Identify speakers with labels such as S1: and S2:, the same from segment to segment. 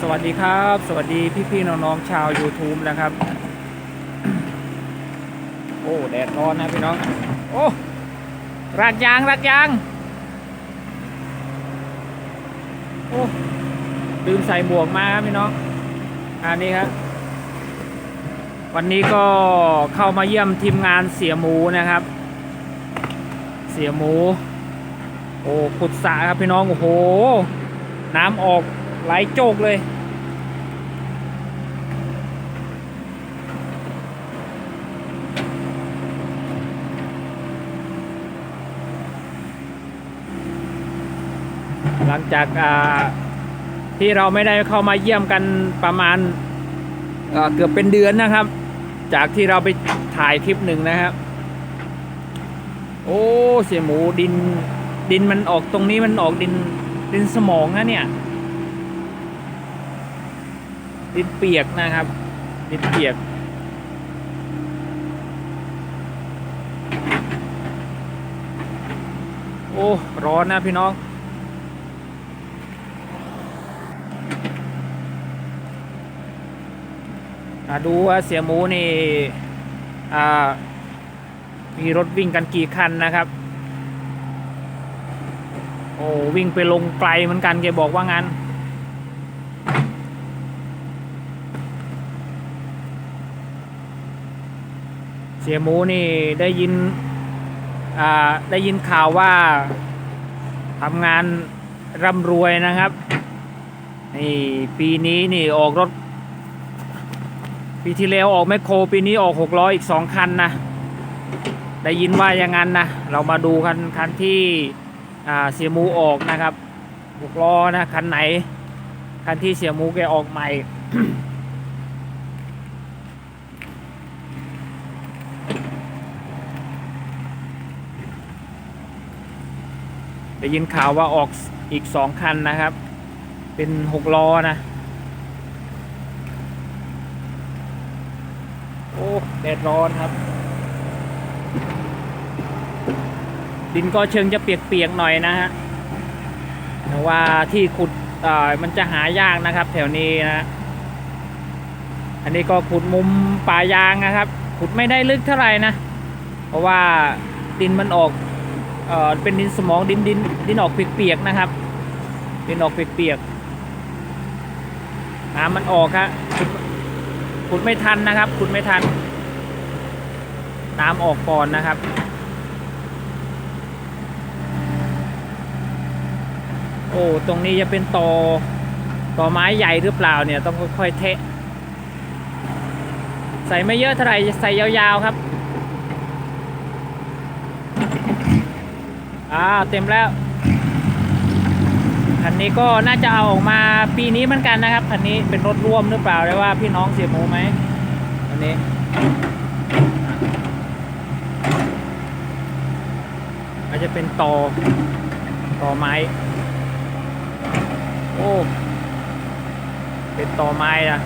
S1: สวัสดีครับ สวัสดีพี่ๆน้องๆชาว YouTube นะครับ โอ้แดดร้อนนะพี่น้อง โอ้รากยางรากยาง โอ้ลืมใส่หมวกมาครับพี่น้องอันนี้ครับวันนี้ก็เข้ามาเยี่ยมทีมงานเสียหมูนะครับ เสียหมู โอ้ขุดสระครับพี่น้องโอ้โห น้ำออก ไหลโจกเลย หลังจากที่เราไม่ได้เข้ามาเยี่ยมกันประมาณเกือบเป็นเดือนนะครับ จากที่เราไปถ่ายคลิปหนึ่งนะครับ โอ้เสียหมูดินดินมันออกตรงนี้มันออกดินดินสมองนะเนี่ย ดินเปียกนะครับดินเปียก โอ้ ร้อนนะพี่น้องอาดูว่าเสียหมูนี่มีรถวิ่งกันกี่คันนะครับ โอ้วิ่งไปลงไกลเหมือนกันแกบอกว่างั้น สียหมูนี่ได้ยินได้ยินข่าวว่าทำงานร่ำรวยนะครับนี่ปีนี้นี่ออกรถ ปีที่แล้วออกแมคโครปีนี้ออกหกล้ออีกสองคันนะ ได้ยินว่าอย่างนั้นนะ เรามาดูคันคันที่เสียหมูออกนะครับหกล้อนะ คันไหน คันที่เสียหมูแกออกใหม่ ได้ยินข่าวว่าออกอีกสองคันนะครับ เป็นหกล้อนะ โอ้แดดร้อนครับ ดินก็เชิงจะเปียกๆหน่อยนะฮะแต่ว่าที่ขุดอ่ามันจะหายากนะครับ แถวนี้นะ อันนี้ก็ขุดมุมป่ายางนะครับ ขุดไม่ได้ลึกเท่าไหร่นะ เพราะว่าดินมันออก เอ่อเป็นดินสมองดินดินดินออกเปียกๆนะครับ ดินออกเปียกๆน้ำมันออกครับขุดขุดไม่ทันนะครับขุดไม่ทัน น้ำออกก่อนนะครับโอ้ตรงนี้จะเป็นตอตอไม้ใหญ่หรือเปล่าเนี่ยต้องค่อยๆเทะ ใส่ไม่เยอะเท่าไหร่ใส่ยาวๆครับ อ่าเต็มแล้วคันนี้ก็น่าจะเอาออกมาปีนี้เหมือนกันนะครับคันนี้เป็นรถร่วมหรือเปล่าได้ว่าพี่น้องเสียหมูไหมอันนี้อาจจะเป็นต่อต่อไม้ โอ้ เป็นต่อไม้นะ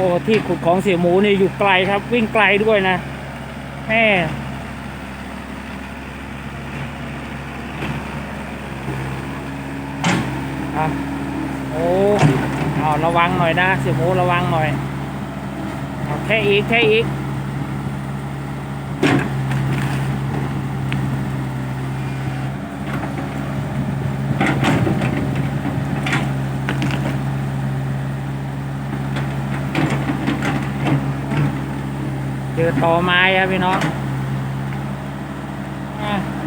S1: อ้ที่ขุดของเสียหมูนี่อยู่ไกลครับ วิ่งไกลด้วยนะแม่โอ้เอาระวังหน่อยนะเสียหมูระวังหน่อยเอาแค่อีกแค่อีก เจอตอไม้ครับพี่น้องอะ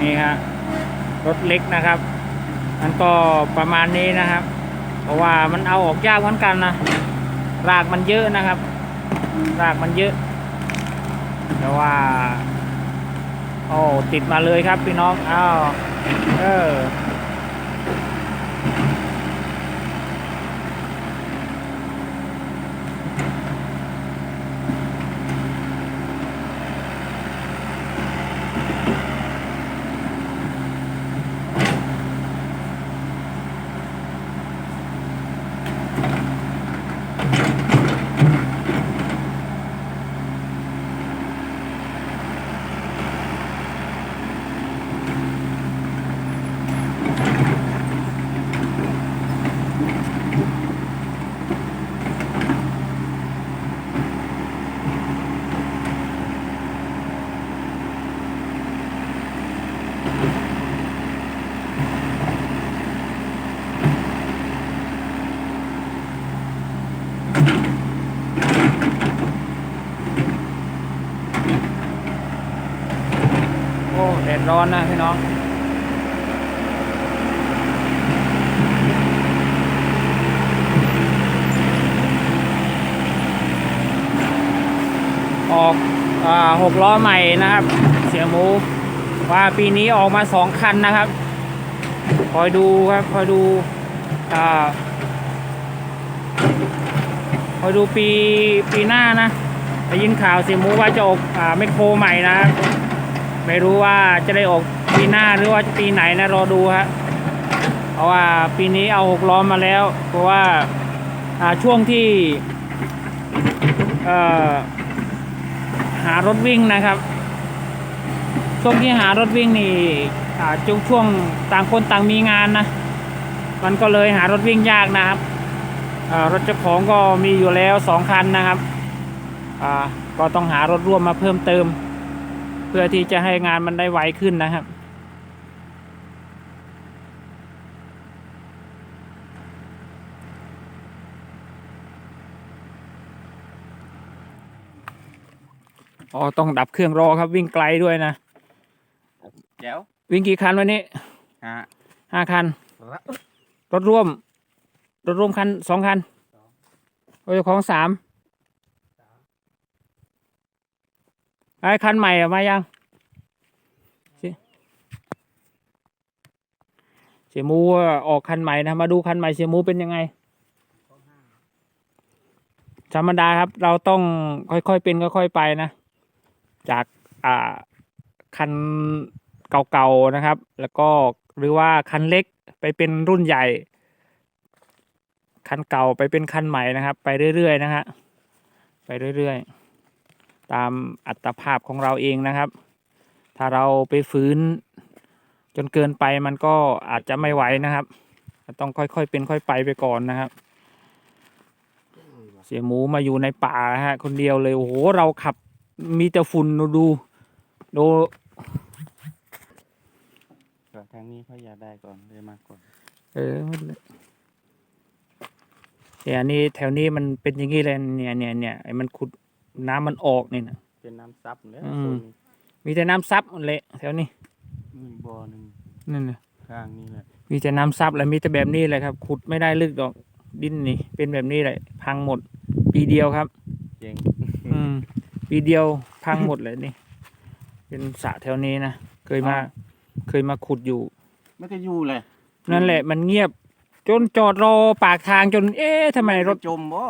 S1: นี่ฮะ รถเล็กนะครับมันก็ประมาณนี้นะครับ เพราะว่ามันเอาออกยากเหมือนกันนะรากมันเยอะนะครับ รากมันเยอะแต่ว่าโอ้ติดมาเลยครับพี่น้องอ้าวเออ อ้แดดร้อนนะพี่น้องออกหกล้อใหม่นะครับ เสียหมูว่าปีนี้ออกมาสองคันนะครับ คอยดูครับ คอยดูคอยดูปีปีหน้านะได้ยินข่าวเสียหมูว่าจะออกอ่าแมคโครใหม่นะครับ ไม่รู้ว่าจะได้ออกปีหน้าหรือว่าจะปีไหนนะรอดูฮะเพราะว่าปีนี้เอาหกล้อมาแล้ว เพราะว่าช่วงที่หารถวิ่งนะครับ ช่วงที่หารถวิ่งนี่อ่าช่วงต่างคนต่างมีงานนะ มันก็เลยหารถวิ่งยากนะครับรถเจ้าของก็มีอยู่แล้วสองคันนะครับก็ต้องหารถร่วมมาเพิ่มเติม เพื่อที่จะให้งานมันได้ไวขึ้นนะครับ อ๋อ ต้องดับเครื่องรอครับวิ่งไกลด้วยนะ
S2: แจ๋ว
S1: วิ่งกี่คันวันนี้
S2: ฮะ
S1: ห้าคัน รถร่วม รถร่วมคันสองคันรถเจ้าของสาม ไอ้คันใหม่อะมายังสิเสียมูออกคันใหม่นะ มาดูคันใหม่เสียมูเป็นยังไง ธรรมดาครับ เราต้องค่อยๆเป็นค่อยๆไปนะ จากอ่าคันเก่าๆนะครับ แล้วก็หรือว่าคันเล็กไปเป็นรุ่นใหญ่ คันเก่าไปเป็นคันใหม่นะครับ ไปเรื่อยๆนะฮะไปเรื่อยๆ ตามอัตภาพของเราเองนะครับ ถ้าเราไปฝืนจนเกินไปมันก็อาจจะไม่ไหวนะครับ ต้องค่อยๆเป็นค่อยไปไปก่อนนะครับ เสียหมูมาอยู่ในป่าฮะ คนเดียวเลยโอ้โหเราขับมีแต่ฝุ่นดูดูดู
S2: ก่อนทางนี้เขาอยากได้ก่อนเลยมาก่อน
S1: เออแต่อันนี้แถวนี้มันเป็นอย่างนี้เลยเนี่ยเนี่ยเนี่ยไอ้มันขุด น้ำมันออกนี่นะ
S2: เป็นน้ำซับแล้ว
S1: อืม
S2: โซน
S1: มีแต่น้ำซับหมดเลยแถวนี้
S2: นี้มีบ่อหนึ่ง
S1: นั่นนะ
S2: ข้างนี้แหละ
S1: มีแต่น้ำซับแล้วมีแต่แบบนี้เลยครับ ขุดไม่ได้ลึกดอกดินนี่ เป็นแบบนี้เลยพังหมด ปีเดียวครับ
S2: เจ๋ง
S1: อืมปีเดียวพังหมดเลยนี่ เป็นสระแถวนี้นะเคยมา เคยมาขุดอยู่
S2: ไม่ก็อยู่เลย
S1: นั่นแหละมันเงียบ จนจอดรอปากทางจน เอ๊ะทำไมรถ
S2: จมบ่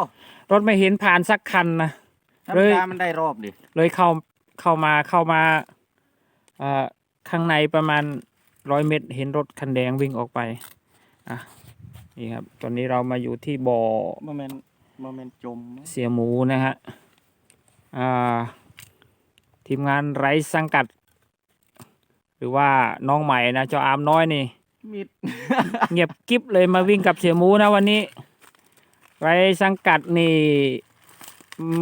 S1: รถไม่เห็นผ่านสักคันนะ
S2: ธรร
S1: เล
S2: ม
S1: ย
S2: ดามันได้รอบดิ
S1: เลยเข้าเข้ามาเข้ามาเอ่อข้างในประมาณร้อยเมตร เห็นรถคันแดงวิ่งออกไปอะนี่ครับ ตอนนี้เรามาอยู่ที่บ่อ
S2: โมเมนโมเมนจม
S1: เสียหมูนะฮะอ่าทีมงานไร้สังกัด หรือว่าน้องใหม่นะเจ้าอามน้อยนี่
S2: มิด
S1: เงียบกิ๊บเลยมาวิ่งกับเสียหมูนะวันนี้ ไร้สังกัดนี่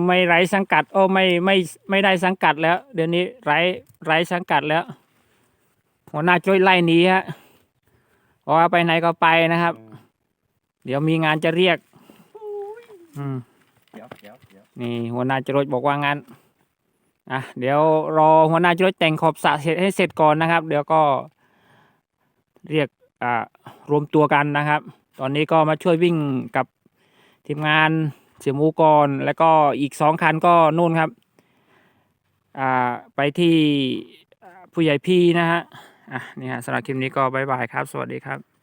S1: ไม่ไร้สังกัด โอ้ไม่ไม่ไม่ได้สังกัดแล้ว เดี๋ยวนี้ไร้ไร้สังกัดแล้ว หัวหน้าช่วยไล่หนีฮะเพราะว่าไปไหนก็ไปนะครับ เดี๋ยวมีงานจะเรียก อืม
S2: เดี๋ยวเดี๋ยวเดี๋ยว
S1: นี่หัวหน้าจรวดบอกว่างั้นอะเดี๋ยวรอหัวหน้าจรถแต่งขอบสระเสร็จให้เสร็จก่อนนะครับ เดี๋ยวก็เรียกอ่ารวมตัวกันนะครับ ตอนนี้ก็มาช่วยวิ่งกับทีมงาน เสียหมูก่อนแล้วก็อีกสองคันก็นู่นครับอ่าไปที่ผู้ใหญ่พี่นะฮะอะนี่ฮะสำหรับคลิปนี้ก็บายบายครับ สวัสดีครับ